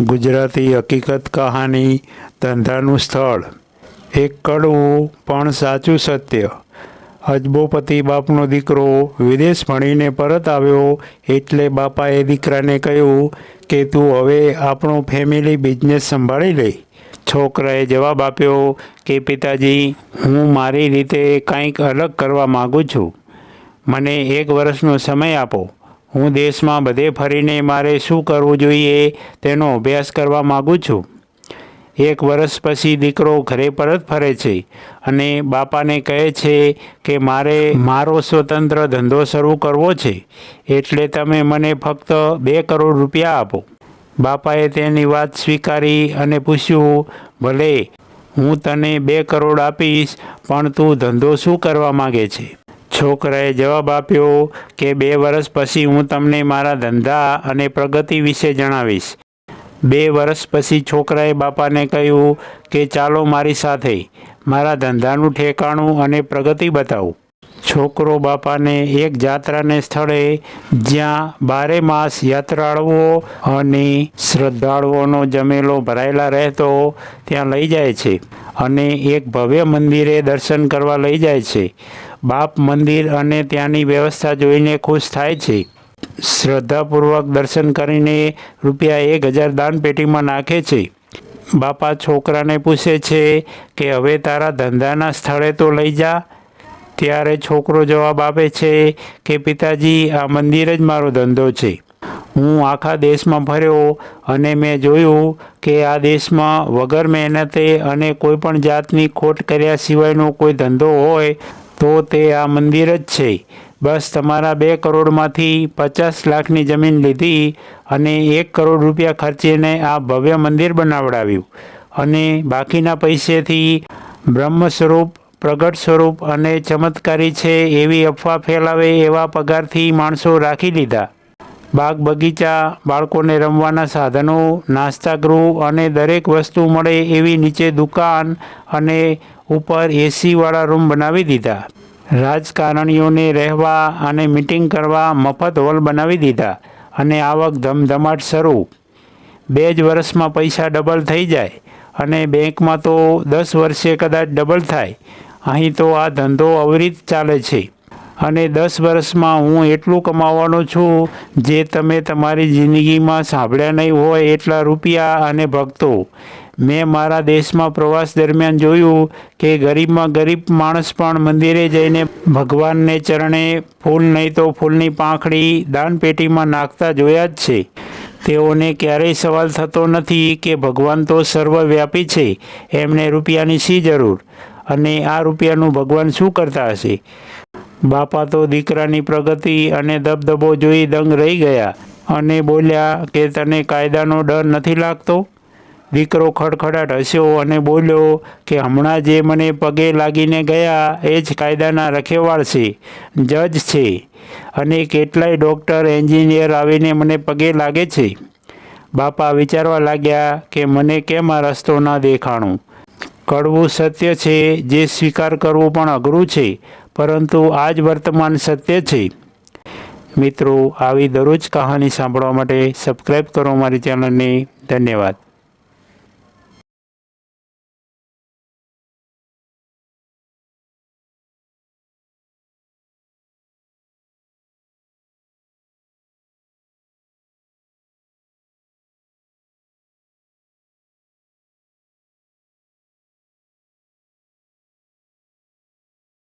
ગુજરાતી હકીકત કહાની ધંધાનું સ્થળ. એક કડવું પણ સાચું સત્ય. અજબોપતિ બાપનો દીકરો વિદેશ ભણીને પરત આવ્યો એટલે બાપાએ દીકરાને કહ્યું કે તું હવે આપણો ફેમિલી બિઝનેસ સંભાળી લે. છોકરાએ જવાબ આપ્યો કે, પિતાજી, હું મારી રીતે કંઈક અલગ કરવા માગું છું. મને એક વર્ષનો સમય આપો. હું દેશમાં બધે ફરીને મારે શું કરવું જોઈએ તેનો અભ્યાસ કરવા માગું છું. એક વર્ષ પછી દીકરો ઘરે પરત ફરે છે અને બાપાને કહે છે કે મારે મારો સ્વતંત્ર ધંધો શરૂ કરવો છે, એટલે તમે મને ફક્ત બે કરોડ રૂપિયા આપો. બાપાએ તેની વાત સ્વીકારી અને પૂછ્યું, ભલે, હું તને બે કરોડ આપીશ, પણ તું ધંધો શું કરવા માગે છે? છોકરાએ જવાબ આપ્યો કે બે વર્ષ પછી હું તમને મારા ધંધા અને પ્રગતિ વિશે જણાવીશ. બે વર્ષ પછી છોકરાએ બાપાને કહ્યું કે ચાલો મારી સાથે, મારા ધંધાનું ઠેકાણું અને પ્રગતિ બતાવું. છોકરો બાપાને એક જાત્રાને સ્થળે જ્યાં બારે માસ યાત્રાળુઓ અને શ્રદ્ધાળુઓનો જમેલો ભરાયેલા રહેતો, ત્યાં લઈ જાય છે અને એક ભવ્ય મંદિરે દર્શન કરવા લઈ જાય છે. બાપ મંદિર અને ત્યાંની વ્યવસ્થા જોઈને ખુશ થાય છે. શ્રદ્ધાપૂર્વક દર્શન કરીને રૂપિયા એક હજાર દાન પેટીમાં નાખે છે. બાપા છોકરાને પૂછે છે કે, હવે તારા ધંધાના સ્થળે તો લઈ જા. ત્યારે છોકરો જવાબ આપે છે કે, પિતાજી, આ મંદિર જ મારો ધંધો છે. હું આખા દેશમાં ફર્યો અને મેં જોયું કે આ દેશમાં વગર મહેનતે અને કોઈ પણ જાતની ખોટ કર્યા સિવાયનો કોઈ ધંધો હોય તો તે આ મંદિર જ છે. બસ તમારા બે કરોડમાંથી પચાસ લાખની જમીન લીધી અને એક કરોડ રૂપિયા ખર્ચીને આ ભવ્ય મંદિર બનાવડાવ્યું. અને બાકીના પૈસેથી બ્રહ્મ સ્વરૂપ, પ્રગટ સ્વરૂપ અને ચમત્કારી છે એવી અફવા ફેલાવે એવા પગારથી માણસો રાખી લીધા. બાગ બગીચા, બાળકોને રમવાના સાધનો, નાસ્તા ગૃહ અને દરેક વસ્તુ મળે એવી નીચે દુકાન અને ઉપર એસીવાળા રૂમ બનાવી દીધા. રાજકારણીઓને રહેવા અને મિટિંગ કરવા મફત હોલ બનાવી દીધા અને આવક ધમધમાટ શરૂ. બે જ વર્ષમાં પૈસા ડબલ થઈ જાય અને બેંકમાં તો દસ વર્ષે કદાચ ડબલ થાય. અહીં તો આ ધંધો અવિરિત ચાલે છે. અને દસ વર્ષમાં હું એટલું કમાવાનો છું જે તમે તમારી જિંદગીમાં સાંભળ્યા નહીં હોય એટલા રૂપિયા અને ભક્તો. મેં મારા દેશમાં પ્રવાસ દરમિયાન જોયું કે ગરીબમાં ગરીબ માણસ પણ મંદિરે જઈને ભગવાનને ચરણે ફૂલ નહીં તો ફૂલની પાંખડી દાનપેટીમાં નાખતા જોયા જ છે. તેઓને ક્યારેય સવાલ થતો નથી કે ભગવાન તો સર્વવ્યાપી છે, એમને રૂપિયાની શી જરૂર? અને આ રૂપિયાનું ભગવાન શું કરતા હશે? બાપા તો દીકરાની પ્રગતિ અને દબદબો જોઈ દંગ રહી ગયા અને બોલ્યા કે તને કાયદાનો ડર નથી લાગતો? દીકરો ખડખડાટ હસ્યો અને બોલ્યો કે હમણાં જે મને પગે લાગીને ગયા, એ જ કાયદાના રખેવાળ છે, જજ છે અને કેટલાય ડૉક્ટર, એન્જિનિયર આવીને મને પગે લાગે છે. બાપા વિચારવા લાગ્યા કે મને કેમ આ રસ્તો ના દેખાણું? કડવું સત્ય છે, જે સ્વીકાર કરવું પણ અઘરું છે, પરંતુ આ જ વર્તમાન સત્ય છે. મિત્રો, આવી દરરોજ કહાની સાંભળવા માટે સબસ્ક્રાઈબ કરો મારી ચેનલને ધન્યવાદ.